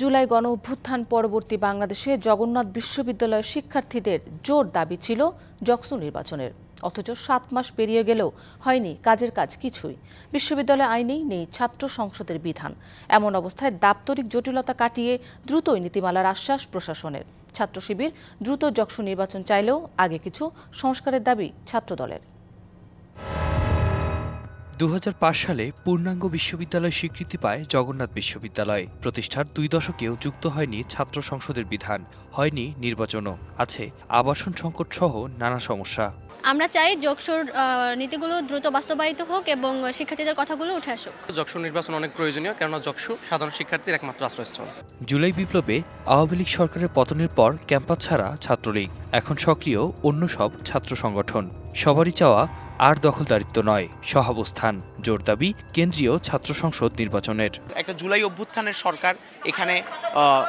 জুলাই গণ অভ্যুত্থান পরবর্তী বাংলাদেশে জগন্নাথ বিশ্ববিদ্যালয়ের শিক্ষার্থীদের জোর দাবি ছিল জকসু নির্বাচনের। অথচ সাত মাস পেরিয়ে গেলেও হয়নি কাজের কাজ কিছুই। বিশ্ববিদ্যালয় আইনেই নেই ছাত্র সংসদের বিধান। এমন অবস্থায় দাপ্তরিক জটিলতা কাটিয়ে দ্রুতই নীতিমালার আশ্বাস প্রশাসনের। ছাত্র শিবির দ্রুত জকসু নির্বাচন চাইলেও আগে কিছু সংস্কারের দাবি ছাত্রদলের। দু হাজার পাঁচ সালে পূর্ণাঙ্গ বিশ্ববিদ্যালয় স্বীকৃতি পায় জগন্নাথ বিশ্ববিদ্যালয়। প্রতিষ্ঠার দুই দশকেও যুক্ত হয়নি ছাত্র সংসদের বিধান হয়নি নির্বাচনও। আছে আবাসন সংকট সহ নানা সমস্যা। আমরা চাই যোগসুর নীতিগুলো দ্রুত বাস্তবায়িত হোক এবং শিক্ষার্থীদের কথাগুলো উঠে আসুক। যক্ষু নির্বাচন অনেক প্রয়োজনীয় কেননা যক্ষু সাধারণ শিক্ষার্থীর একমাত্র আশ্রয়স্থল। জুলাই বিপ্লবে আওয়ামী লীগ সরকারের পতনের পর ক্যাম্পাস ছাড়া ছাত্রলীগ এখন সক্রিয় অন্য সব ছাত্র সংগঠন। সবারই চাওয়া আর দখলদারিত্ব নয় সহাবস্থান জোর দাবি কেন্দ্রীয় ছাত্র সংসদ নির্বাচনের। একটা জুলাই অভ্যুত্থানের সরকার এখানে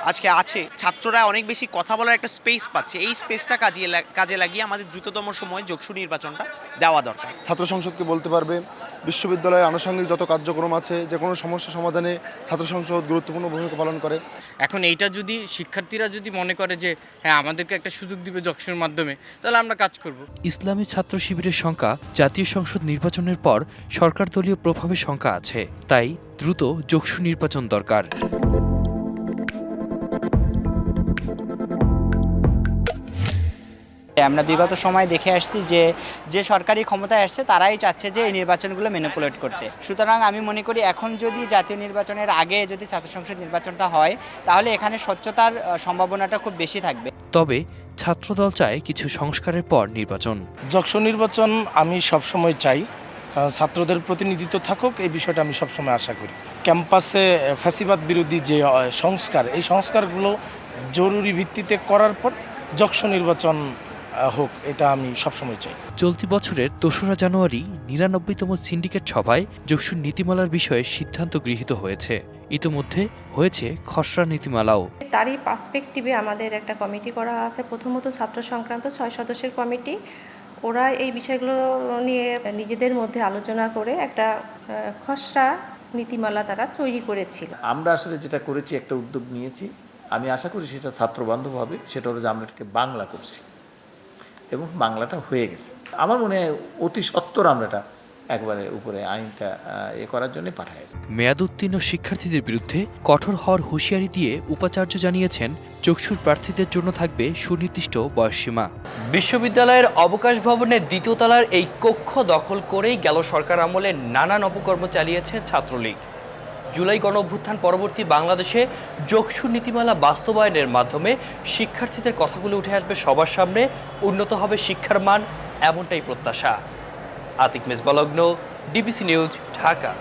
আজকে আছে। ছাত্ররা অনেক বেশি কথা বলার একটা স্পেস পাচ্ছে। এই স্পেসটা কাজে কাজে লাগিয়ে আমাদের দ্রুততম সময়ে যোগসু নির্বাচনটা দেওয়া দরকার। ছাত্র সংসদকে বলতে পারবে বিশ্ববিদ্যালয়ের আনুষঙ্গিক যত কার্যক্রম আছে যে কোনো সমস্যা সমাধানে ছাত্র সংসদ গুরুত্বপূর্ণ ভূমিকা পালন করে। এখন এইটা যদি শিক্ষার্থীরা যদি মনে করে যে হ্যাঁ আমাদেরকে একটা সুযোগ দিবে যক্ষের মাধ্যমে তাহলে আমরা কাজ করব। ইসলামী ছাত্র শিবিরের সংখ্যা জাতীয় সংসদ নির্বাচনের পর সরকার দলীয় প্রভাবের শঙ্কা আছে তাই দ্রুত যোগসু নির্বাচন দরকার। আমরা বিগত সময় দেখে আসছি যে যে সরকারি ক্ষমতায় আসছে তারাই চাচ্ছে যে এই নির্বাচনগুলো ম্যানিপুলেট করতে। সুতরাং আমি মনে করি এখন যদি জাতীয় নির্বাচনের আগে যদি ছাত্র সংসদ নির্বাচনটা হয় তাহলে এখানে স্বচ্ছতার সম্ভাবনাটা খুব বেশি থাকবে। তবে ছাত্রদল চায় কিছু সংস্কারের পর নির্বাচন। যক্ষ নির্বাচন আমি সবসময় চাই ছাত্রদের প্রতিনিধিত্ব থাকুক এই বিষয়টা আমি সবসময় আশা করি। ক্যাম্পাসে ফ্যাসিবাদ বিরোধী যে সংস্কার এই সংস্কারগুলো জরুরি ভিত্তিতে করার পর যক্ষ নির্বাচন হোক এটা আমি সবসময় চাই। চলতি বছরের দোসরা জানুয়ারি নিরানব্বইতম সিন্ডিকেট সভায় যোগসুর নীতিমালার বিষয়ে সিদ্ধান্ত গৃহীত হয়েছে। ইতোমধ্যে হয়েছে খসড়া নীতিমালাও। তারই পার্সপেক্টিভে আমাদের একটা কমিটি করা আছে। প্রথমত ছাত্র সংক্রান্ত ছয় সদস্যের কমিটি। ওরা এই বিষয়গুলো নিয়ে নিজেদের মধ্যে আলোচনা করে একটা খসড়া নীতিমালা তারা তৈরি করেছিল। আমরা আসলে যেটা করেছি একটা উদ্যোগ নিয়েছি। আমি আশা করি সেটা ছাত্রবান্ধব হবে। সেটা হলো যে আমরা এটাকে বাংলা করছি। এবং বাংলাটা হয়ে গেছে। আমার মনে হয় অতি সত্বর আমরা এটা একবারে উপরে আইনটা এ করার জন্য পাঠাই মেয়াদ উত্তীর্ণ শিক্ষার্থীদের বিরুদ্ধে কঠোর হওয়ার হুঁশিয়ারি দিয়ে উপাচার্য জানিয়েছেন চক্ষুর প্রার্থীদের জন্য থাকবে সুনির্দিষ্ট বয়সসীমা। বিশ্ববিদ্যালয়ের অবকাশ ভবনের দ্বিতীয় তলার এই কক্ষ দখল করেই গেল সরকার আমলে নানান অপকর্ম চালিয়েছে ছাত্রলীগ। জুলাই গণ অভ্যুত্থান পরবর্তী বাংলাদেশে যোগসুর নীতিমালা বাস্তবায়নের মাধ্যমে শিক্ষার্থীদের কথাগুলো উঠে আসবে সবার সামনে, উন্নত হবে শিক্ষার মান, এমনটাই প্রত্যাশা। আতিক মেজবালগ্ন, ডিবিসি নিউজ, ঢাকা।